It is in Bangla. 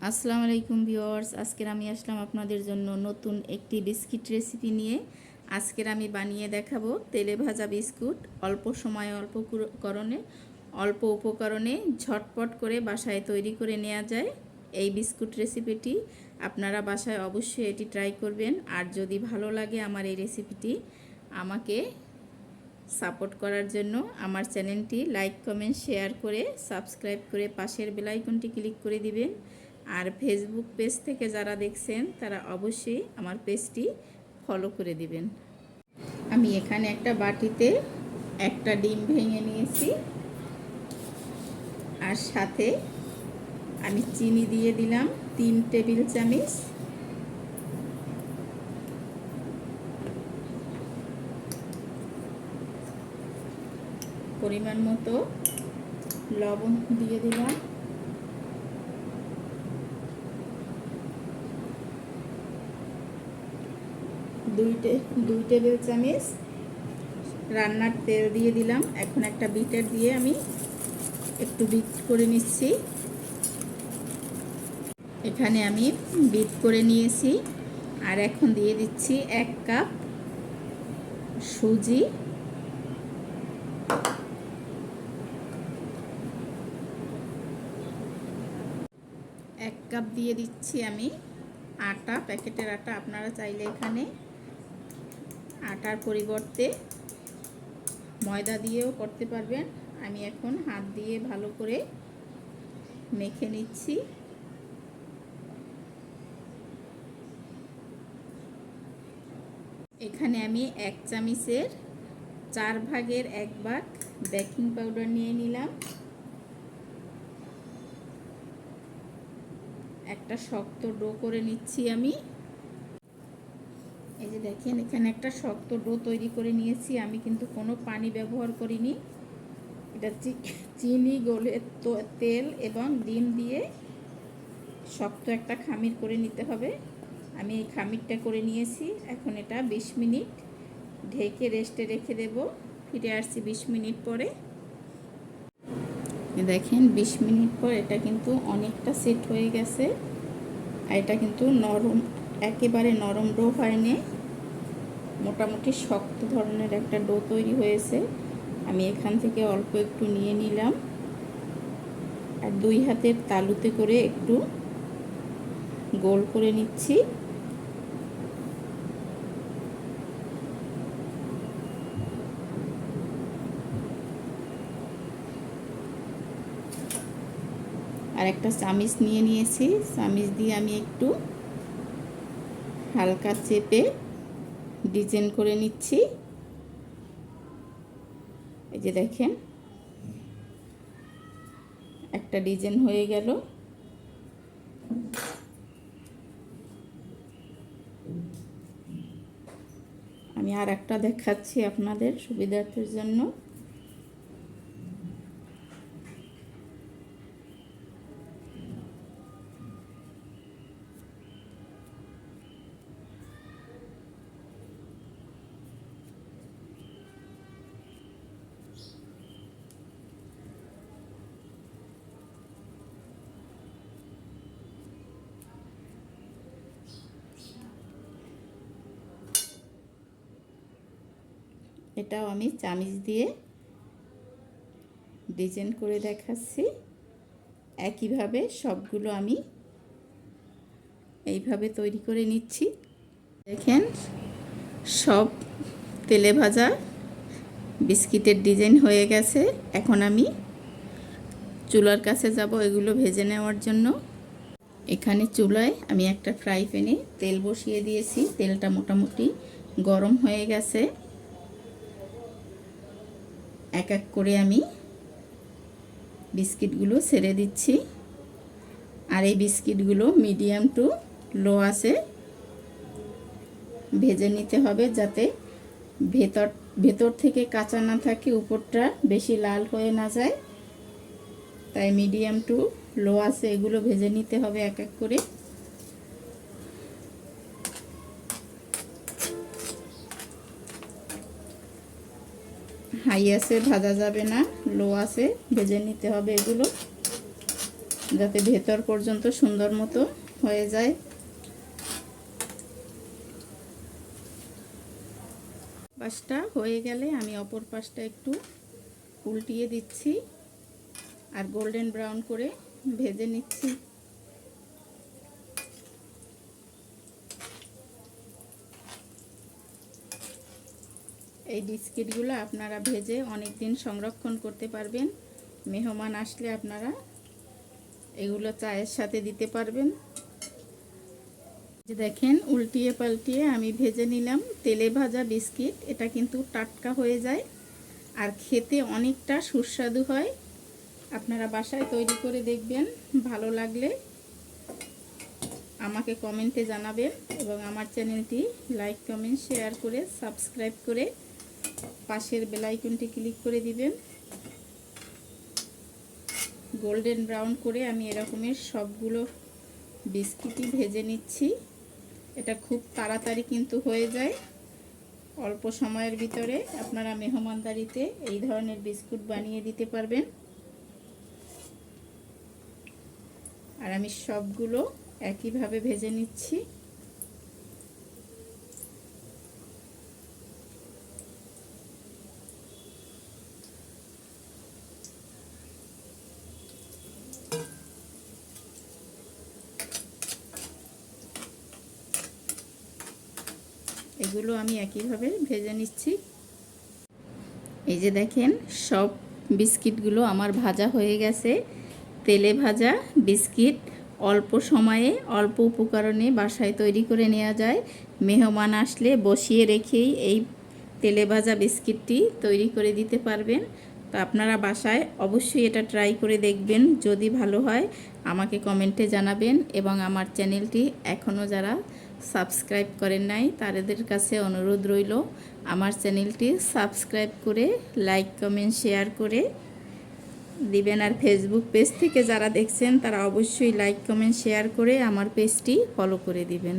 আসসালামু আলাইকুম ভিউয়ার্স, আজকের আমি আসলাম আপনাদের জন্য নতুন একটি বিস্কিট রেসিপি নিয়ে। আজকের আমি বানিয়ে দেখাবো তেলে ভাজা বিস্কুট, অল্প সময়ে অল্প কুর- করণে, অল্প উপকরণে ঝটপট করে বাসায় তৈরি করে নেওয়া যায় এই বিস্কুট রেসিপিটি। আপনারা বাসায় অবশ্যই এটি ট্রাই করবেন, আর যদি ভালো লাগে আমার এই রেসিপিটি, আমাকে সাপোর্ট করার জন্য আমার চ্যানেলটি লাইক, কমেন্ট, শেয়ার করে সাবস্ক্রাইব করে পাশের বেলাইকনটি ক্লিক করে দিবেন। আর ফেসবুক পেজ থেকে যারা দেখছেন, তারা অবশ্যই আমার পেজটি ফলো করে দিবেন। আমি এখানে একটা বাটিতে একটা ডিম ভেঙে নিয়েছি। আর সাথে আমি চিনি দিয়ে দিলাম তিন টেবিল চামচ। পরিমাণ মতো লবণ দিয়ে দিলাম। দুই টে- দুই টেবিল চামচ রান্নার তেল দিয়ে দিলাম। এখন একটা বিটার দিয়ে আমি একটু বিট করে নিচ্ছি। এখানে আমি বিট করে নিয়েছি। আর এখন দিয়ে দিচ্ছি এক কাপ সুজি। এক কাপ দিয়ে দিচ্ছি আমি আটা, প্যাকেটের আটা। আপনারা চাইলে এখানে আটার পরিবর্তে ময়দা দিয়েও করতে পারবেন। আমি এখন হাত দিয়ে ভালো করে মেখে নিচ্ছি। এখানে আমি এক চামিচের চার ভাগের এক ভাগ বেকিং পাউডার নিয়ে নিলাম। একটা শক্ত ডো করে নিচ্ছি আমি। যে দেখেন, এখানে একটা শক্ত ডো তৈরি করে নিয়েছি। আমি কিন্তু কোনো পানি ব্যবহার করিনি। এটা চিনি, গলে তেল এবং ডিম দিয়ে শক্ত একটা খামির করে নিতে হবে। আমি এই খামিরটা করে নিয়েছি। এখন এটা ২০ মিনিট ঢেকে রেস্টে রেখে দেব। ফিরে আসছি ২০ মিনিট পরে। দেখেন ২০ মিনিট পর এটা কিন্তু অনেকটা সেট হয়ে গেছে। আর এটা কিন্তু নরম, একেবারে নরম ডো হয়নি। মোটামুটি শক্ত ধরনের একটা ডো তৈরি হয়েছে। আমি এখান থেকে অল্প একটু নিয়ে নিলাম। আর দুই হাতের তালুতে করে একটু গোল করে নিচ্ছি। আর একটা চামিচ নিয়ে নিয়েছি। চামিচ দিয়ে আমি একটু হালকা চেপে ডিজাইন করে নিচ্ছি। এই যে দেখেন। একটা ডিজাইন হয়ে গেল। আমি আর একটা দেখাচ্ছি আপনাদের সুবিধার্থের জন্য। এটাও আমি চামিচ দিয়ে ডিজাইন করে দেখাচ্ছি। একইভাবে সবগুলো আমি এইভাবে তৈরি করে নিচ্ছি। দেখেন, সব তেলে ভাজা বিস্কিটের ডিজাইন হয়ে গেছে। এখন আমি চুলার কাছে যাব এগুলো ভেজে নেওয়ার জন্য। এখানে চুলায় আমি একটা ফ্রাই প্যানে তেল বসিয়ে দিয়েছি। তেলটা মোটামুটি গরম হয়ে গেছে। এক এক করে আমি বিস্কিটগুলো ছেড়ে দিচ্ছি। আর এই বিস্কিটগুলো মিডিয়াম টু লো আছে। ভেজে নিতে হবে যাতে ভেতর ভেতর থেকে কাঁচা না থাকে, উপরটা বেশি লাল হয়ে না যায়। তাই মিডিয়াম টু লো আছে, এগুলো ভেজে নিতে হবে এক এক করে। হাই আছে ভাজা যাবে না, লো আছে, ভেজে নিতে হবে এগুলো, যাতে ভেতর পর্যন্ত সুন্দর মতো হয়ে যায়। পাশটা হয়ে গেলে আমি অপর পাশটা একটু উল্টিয়ে দিচ্ছি, আর গোল্ডেন ব্রাউন করে ভেজে নিচ্ছি। এই বিস্কিটগুলো আপনারা ভেজে অনেক দিন সংরক্ষণ করতে পারবেন। মেহমান আসলে আপনারা এগুলো চায়ের সাথে দিতে পারবেন। দেখেন, উল্টিয়ে পাল্টিয়ে আমি ভেজে নিলাম তেলে ভাজা বিস্কিট। এটা কিন্তু টাটকা হয়ে যায় আর খেতে অনেকটা সুস্বাদু হয়। আপনারা বাসায় তৈরি করে দেখবেন, ভালো লাগলে আমাকে কমেন্টে জানাবেন এবং আমার চ্যানেলটি লাইক, কমেন্ট, শেয়ার করে সাবস্ক্রাইব করে পাশের বেলাইকনটি ক্লিক করে দিবেন। গোল্ডেন ব্রাউন করে আমি এরকমের সবগুলো বিস্কিটই ভেজে নিচ্ছি। এটা খুব তাড়াতাড়ি কিন্তু হয়ে যায়। অল্প সময়ের ভিতরে আপনারা মেহমানদারিতে এই ধরনের বিস্কুট বানিয়ে দিতে পারবেন। আর আমি সবগুলো একইভাবে ভেজে নিচ্ছি। এগুলো আমি একইভাবে ভেজে নিচ্ছি। এই যে দেখেন, সব বিস্কিটগুলো আমার ভাজা হয়ে গেছে। তেলে ভাজা বিস্কিট অল্প সময়ে, অল্প উপকরণে বাসায় তৈরি করে নেওয়া যায়। মেহমান আসলে বসিয়ে রেখেই এই তেলে ভাজা বিস্কিটটি তৈরি করে দিতে পারবেন। তো আপনারা বাসায় অবশ্যই এটা ট্রাই করে দেখবেন, যদি ভালো হয়, আমাকে কমেন্টে জানাবেন এবং আমার চ্যানেলটি এখনও যারা সাবস্ক্রাইব করেন নাই, তাদের কাছে অনুরোধ রইল, আমার চ্যানেলটি সাবস্ক্রাইব করে, লাইক, কমেন্ট, শেয়ার করে দিবেন। আর ফেসবুক পেজ থেকে যারা দেখছেন, তারা অবশ্যই লাইক, কমেন্ট, শেয়ার করে আমার পেজটি ফলো করে দিবেন।